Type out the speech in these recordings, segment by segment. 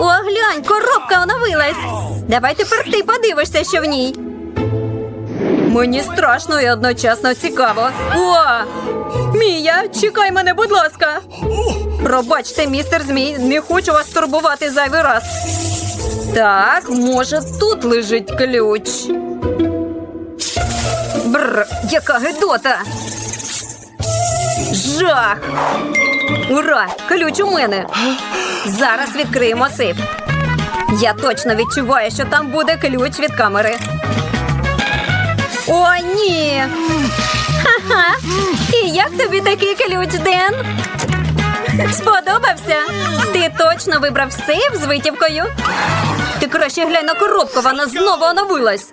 О, глянь, коробка оновилась. Давай тепер ти подивишся, що в ній. Мені страшно і одночасно цікаво. О! Мія, чекай мене, будь ласка. Пробачте, містер Змій, не хочу вас турбувати зайвий раз. Так, може, тут лежить ключ. Бррр, яка гидота. Жах. Ура! Ключ у мене. Зараз відкриємо сейф. Я точно відчуваю, що там буде ключ від камери. О, ні. Ха-ха. І як тобі такий ключ, Ден? Сподобався? Ти точно вибрав сейф з витівкою? Ти краще глянь на коробку, вона знову оновилась.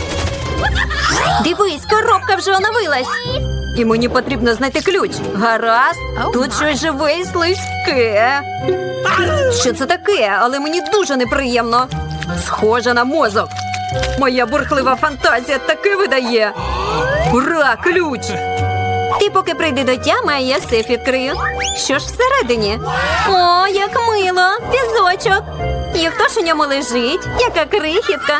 Дивись, коробка вже оновилась. І мені потрібно знайти ключ. Гаразд, тут щось живе і слизьке. Що це таке? Але мені дуже неприємно. Схоже на мозок. Моя бурхлива фантазія таки видає. Ура, ключ! Ти поки прийди до тями, а я сейф відкрию. Що ж всередині? О, як мило! Пізочок. І хто ж у ньому лежить? Яка крихітка.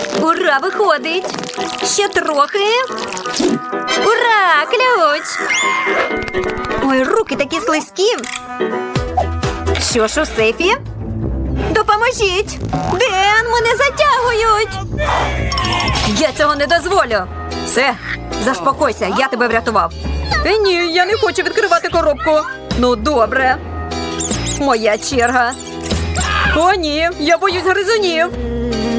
Ура, виходить. Ще трохи. Ура! Ключ! Ой, руки такі слизькі. Що ж у сейфі? Допоможіть! Ден, мене затягують! Я цього не дозволю. Все, заспокойся, я тебе врятував. Е, ні, я не хочу відкривати коробку. Ну, добре. Моя черга. О, ні, я боюсь гризунів.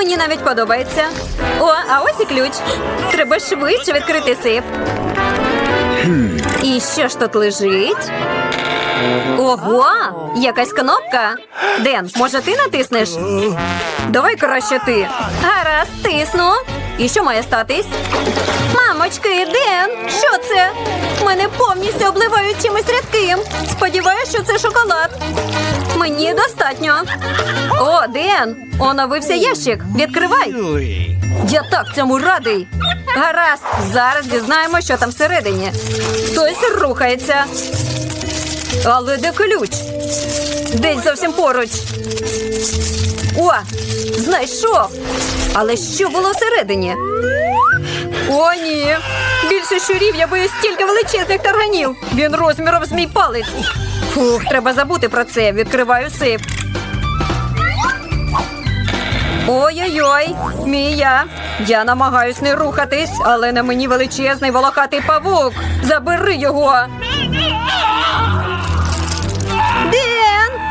Мені навіть подобається. О, а ось і ключ. Треба швидше відкрити сейф. І що ж тут лежить? Ого, якась кнопка. Ден, може ти натиснеш? Давай краще ти. Гаразд, тисну. І що має статись? Мамочки, Ден, що це? Мене повністю обливають чимось рідким. Сподіваюсь, що це шоколад. Мені достатньо. О, Ден, оновився ящик. Відкривай. Я так цьому радий. Гаразд, зараз дізнаємо, що там всередині. Хтось рухається. Але де ключ? Десь зовсім поруч. О, знайшов. Але що було всередині? О, ні. Більше щурів я боюсь стільки величезних тарганів. Він розміром з мій палець. Фух, треба забути про це. Відкриваю сейф. Ой-ой-ой, Мія. Я намагаюсь не рухатись, але на мені величезний волохатий павук. Забери його.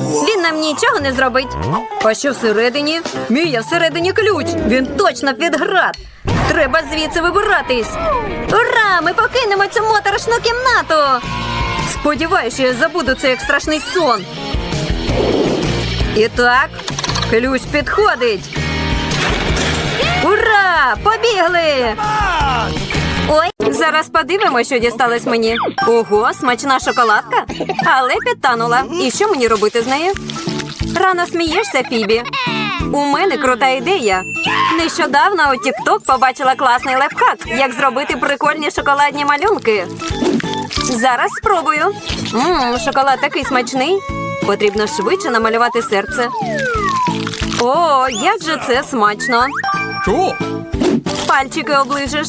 Він нам нічого не зробить. А що всередині? Мія, всередині ключ. Він точно під град. Треба звідси вибиратись. Ура! Ми покинемо цю моторошну кімнату. Сподіваюся, що я забуду це як страшний сон. І так, ключ підходить. Ура! Побігли! Ой, зараз подивимося, що дісталось мені. Ого, смачна шоколадка, але підтанула. І що мені робити з нею? Рано смієшся, Фібі. У мене крута ідея. Нещодавно у TikTok побачила класний лайфхак, як зробити прикольні шоколадні малюнки. Зараз спробую. Мм, шоколад такий смачний. Потрібно швидше намалювати серце. О, як же це смачно! Пальчики оближеш.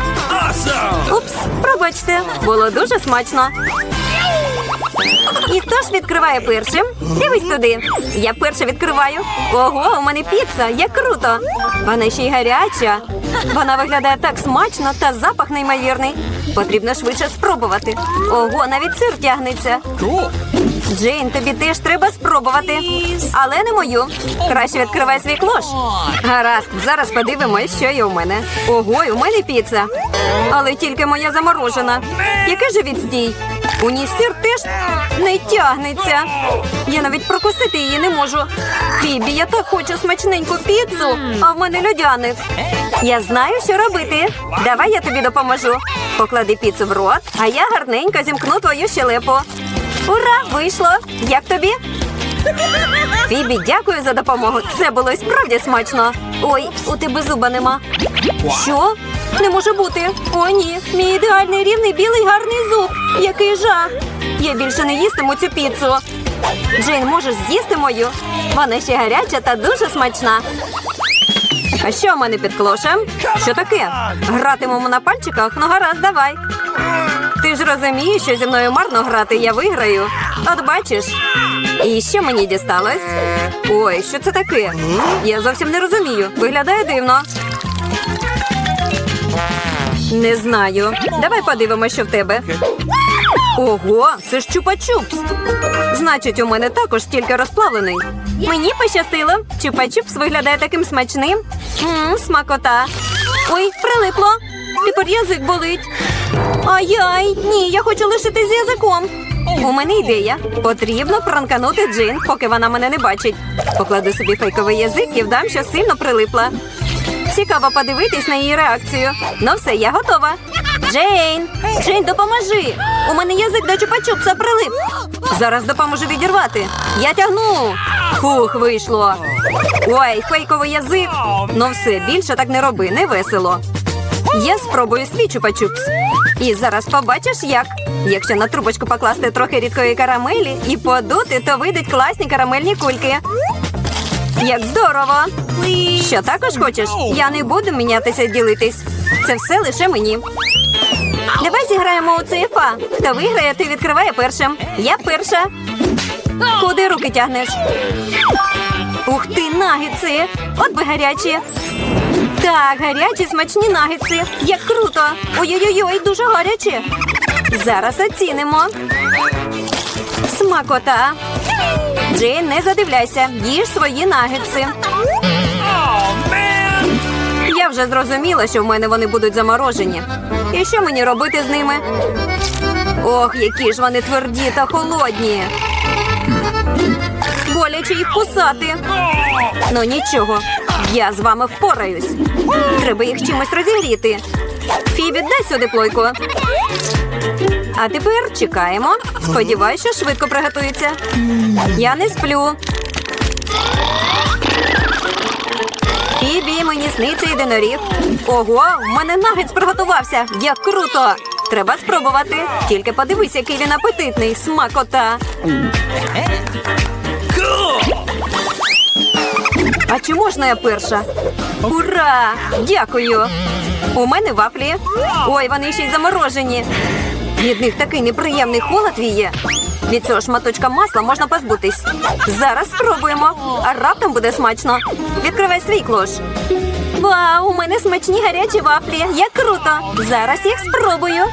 Упс, пробачте, було дуже смачно. І хто ж відкриває першим? Дивись туди. Я перше відкриваю. Ого, у мене піца, як круто. Вона ще й гаряча. Вона виглядає так смачно та запах неймовірний. Потрібно швидше спробувати. Ого, навіть сир тягнеться. Джейн, тобі теж треба спробувати. Але не мою. Краще відкривай свій клош. Гаразд, зараз подивимось, що є у мене. Ого, і у мене піца. Але тільки моя заморожена. Який же відстій? У ній сир теж не тягнеться. Я навіть прокусити її не можу. Фібі, я так хочу смачненьку піцу, а в мене льодяник. Я знаю, що робити. Давай я тобі допоможу. Поклади піцу в рот, а я гарненько зімкну твою щелепу. Ура! Вийшло! Як тобі? Фібі, дякую за допомогу. Це було справді смачно. Ой, у тебе зуба нема. Що? Не може бути. О, ні. Мій ідеальний рівний білий гарний зуб. Який жах. Я більше не їстиму цю піцу. Джейн, можеш з'їсти мою? Вона ще гаряча та дуже смачна. А що в мене під клошем? Що таке? Гратимемо на пальчиках? Ну гаразд, давай. Ти ж розумієш, що зі мною марно грати, я виграю. От бачиш. І що мені дісталось? Ой, що це таке? Я зовсім не розумію. Виглядає дивно. Не знаю. Давай подивимося, що в тебе. Ого, це ж чупа-чупс. Значить, у мене також тільки розплавлений. Мені пощастило. Чупа-чупс виглядає таким смачним. Мм, смакота. Ой, прилипло. Тепер язик болить. Ай-яй, ні, я хочу лишити з язиком. У мене ідея. Потрібно пранканути Джин, поки вона мене не бачить. Покладу собі фейковий язик і вдам, що сильно прилипла. Цікаво подивитись на її реакцію. Ну все, я готова. Джейн! Джейн, допоможи! У мене язик до чупа-чупса прилип. Зараз допоможу відірвати. Я тягну. Фух, вийшло. Ой, фейковий язик. Ну все, більше так не роби, не весело. Я спробую свій чупа-чупс. І зараз побачиш, як. Якщо на трубочку покласти трохи рідкої карамелі і подути, то вийдуть класні карамельні кульки. Як здорово! Що також хочеш? Я не буду мінятися ділитись. Це все лише мені. Давай зіграємо у цифа. Хто виграє, ти відкриває першим. Я перша. Куди руки тягнеш? Ух ти, нагетси! От би гарячі. Так, гарячі смачні нагетси. Як круто! Ой-ой-ой, дуже гарячі. Зараз оцінимо. Смакота. Джейн, не задивляйся, їж свої нагетси. Я вже зрозуміла, що в мене вони будуть заморожені. І що мені робити з ними? Ох, які ж вони тверді та холодні. Боляче їх кусати. Ну нічого, я з вами впораюсь. Треба їх чимось розігріти. Фібі, дай сюди плойку. А тепер чекаємо. Сподіваюсь, що швидко приготується. Я не сплю. Фібі, мені сниться єдиноріг. Ого, в мене нагетс приготувався. Як круто! Треба спробувати. Тільки подивись, який він апетитний. Смакота. А чи можна я перша? Ура! Дякую! У мене вафлі. Ой, вони ще й заморожені. Від них такий неприємний холод віє. Від цього шматочка масла можна позбутись. Зараз спробуємо, а раптом буде смачно. Відкривай свій клош. Вау, у мене смачні гарячі вафлі. Як круто! Зараз їх спробую.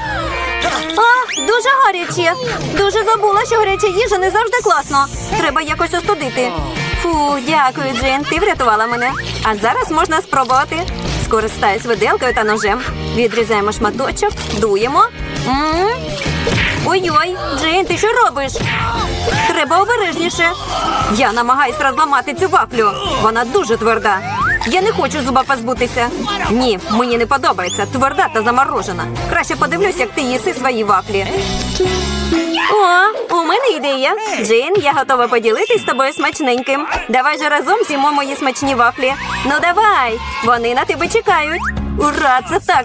А, дуже гарячі. Дуже забула, що гаряча їжа не завжди класно. Треба якось остудити. Фу, дякую, Джин. Ти врятувала мене. А зараз можна спробувати. Скористаюсь виделкою та ножем. Відрізаємо шматочок, дуємо. Ой-ой, Джейн, ти що робиш? Треба обережніше. Я намагаюсь розламати цю вафлю. Вона дуже тверда. Я не хочу зуба позбутися. Ні, мені не подобається. Тверда та заморожена. Краще подивлюсь, як ти їси свої вафлі. О, у мене ідея. Джин, я готова поділитись з тобою смачненьким. Давай же разом з'їмо мої смачні вафлі. Ну давай, вони на тебе чекають. Ура, це так.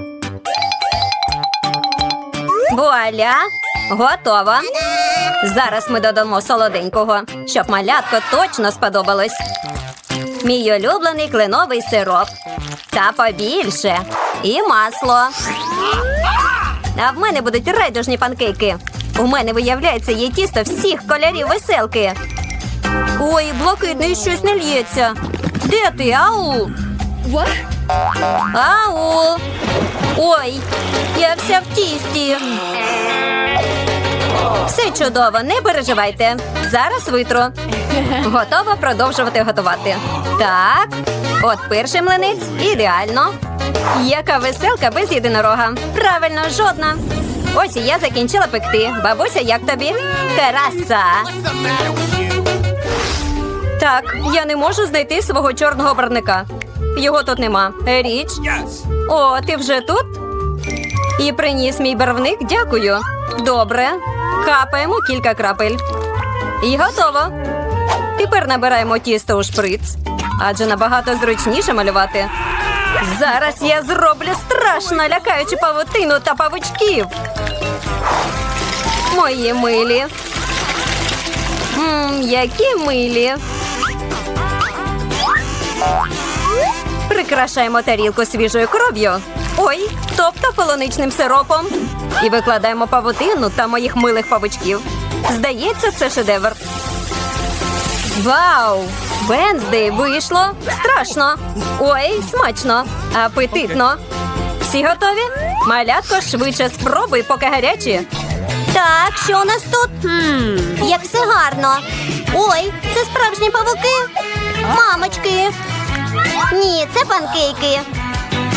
Вуаля! Готово. Зараз ми додамо солоденького, щоб малятко точно сподобалось. Мій улюблений кленовий сироп. Та побільше. І масло. А в мене будуть райдужні панкейки. У мене, виявляється, є тісто всіх кольорів веселки. Ой, блакитний щось не лється. Де ти, ау? Ау! Ой, я вся в тісті. Все чудово, не переживайте. Зараз витру. Готова продовжувати готувати. Так, от перший млинець ідеально. Яка веселка без єдинорога. Правильно, жодна. Ось і я закінчила пекти. Бабуся, як тобі? Краса. Так, я не можу знайти свого чорного барника. Його тут нема. Річ. О, ти вже тут? І приніс мій барвник, дякую. Добре. Капаємо кілька крапель. І готово. Тепер набираємо тісто у шприц, адже набагато зручніше малювати. Зараз я зроблю страшно лякаючу павутину та павучків. Мої милі. Мм, які милі. Прикрашаємо тарілку свіжою кров'ю. Ой, тобто полуничним сиропом. І викладаємо павутину та моїх милих павучків. Здається, це шедевр. Вау! Венздей вийшло страшно. Ой, смачно, апетитно. Всі готові? Малятко, швидше спробуй, поки гарячі. Так, що у нас тут? Хм, як все гарно. Ой, це справжні павуки. Мамочки. Ні, це панкейки.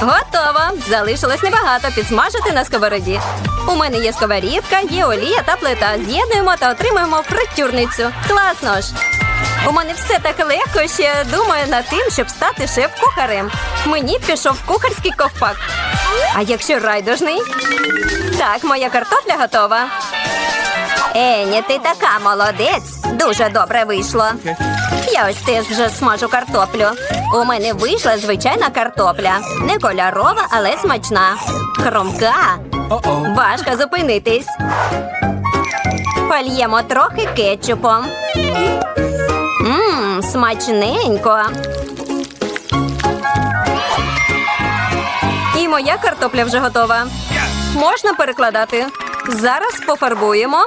Готово! Залишилось небагато підсмажити на сковороді. У мене є сковорідка, є олія та плита. З'єднуємо та отримуємо фритюрницю. Класно ж! У мене все так легко, ще думаю над тим, щоб стати шеф-кухарем. Мені пішов кухарський ковпак. А якщо райдужний? Так, моя картопля готова. Ені, ти така молодець. Дуже добре вийшло. Я ось теж вже смажу картоплю. У мене вийшла звичайна картопля. Не кольорова, але смачна. Хромка. Важко зупинитись. Польємо трохи кетчупом. Мм, смачненько. І моя картопля вже готова. Можна перекладати. Зараз пофарбуємо.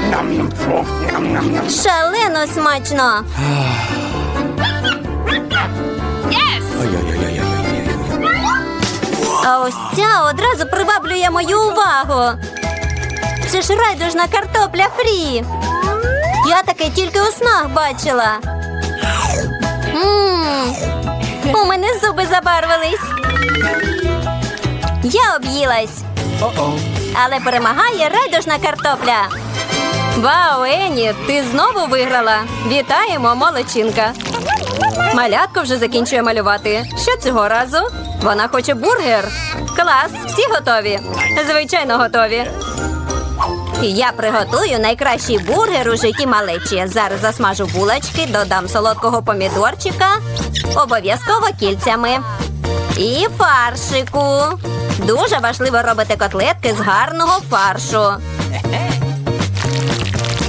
Шалено смачно. А ось ця одразу приваблює мою увагу. Це ж райдужна картопля фрі. Я таке тільки у снах бачила. Мм, у мене зуби забарвились. Я об'їлась, але перемагає райдужна картопля. Вау, Ені, ти знову виграла. Вітаємо, молодчинка. Малятко вже закінчує малювати. Що цього разу? Вона хоче бургер. Клас, всі готові? Звичайно, готові. Я приготую найкращий бургер у житті малечі. Зараз засмажу булочки, додам солодкого помідорчика, обов'язково кільцями. І фаршику. Дуже важливо робити котлетки з гарного фаршу.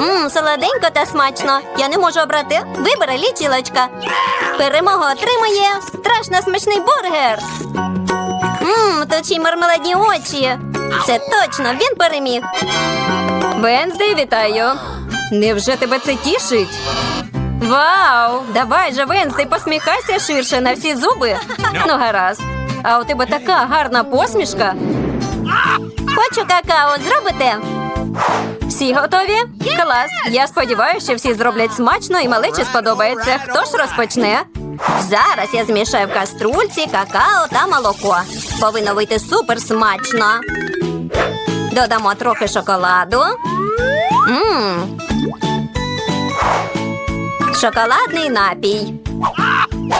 Мм, солоденько та смачно. Я не можу обрати. Вибери лічилочка. Перемогу отримує страшно смачний бургер. Мм, тут ще й мармеладні очі. Це точно, він переміг. Венздей, вітаю. Невже тебе це тішить? Вау! Давай же, Венздей, посміхайся ширше на всі зуби. Ну, гаразд. А у тебе така гарна посмішка. Хочу какао, зробите? Всі готові? Клас. Я сподіваюся, що всі зроблять смачно і малечі сподобається. Хто ж розпочне? Зараз я змішаю в каструльці какао та молоко. Повинно вийти супер смачно. Додамо трохи шоколаду. Мм. Шоколадний напій.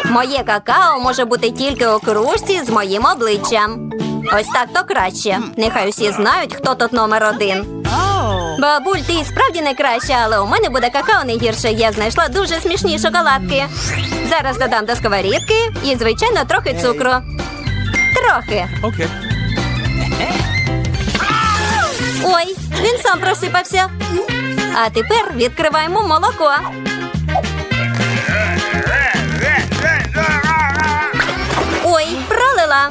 Моє какао може бути тільки у кружці з моїм обличчям. Ось так то краще. Нехай усі знають, хто тут номер один. Бабуль, ти справді найкраща, але у мене буде какао не гірше. Я знайшла дуже смішні шоколадки. Зараз додам до сковорідки і, звичайно, трохи цукру. Трохи. Ой, він сам просипався. А тепер відкриваємо молоко. Ой, пролила.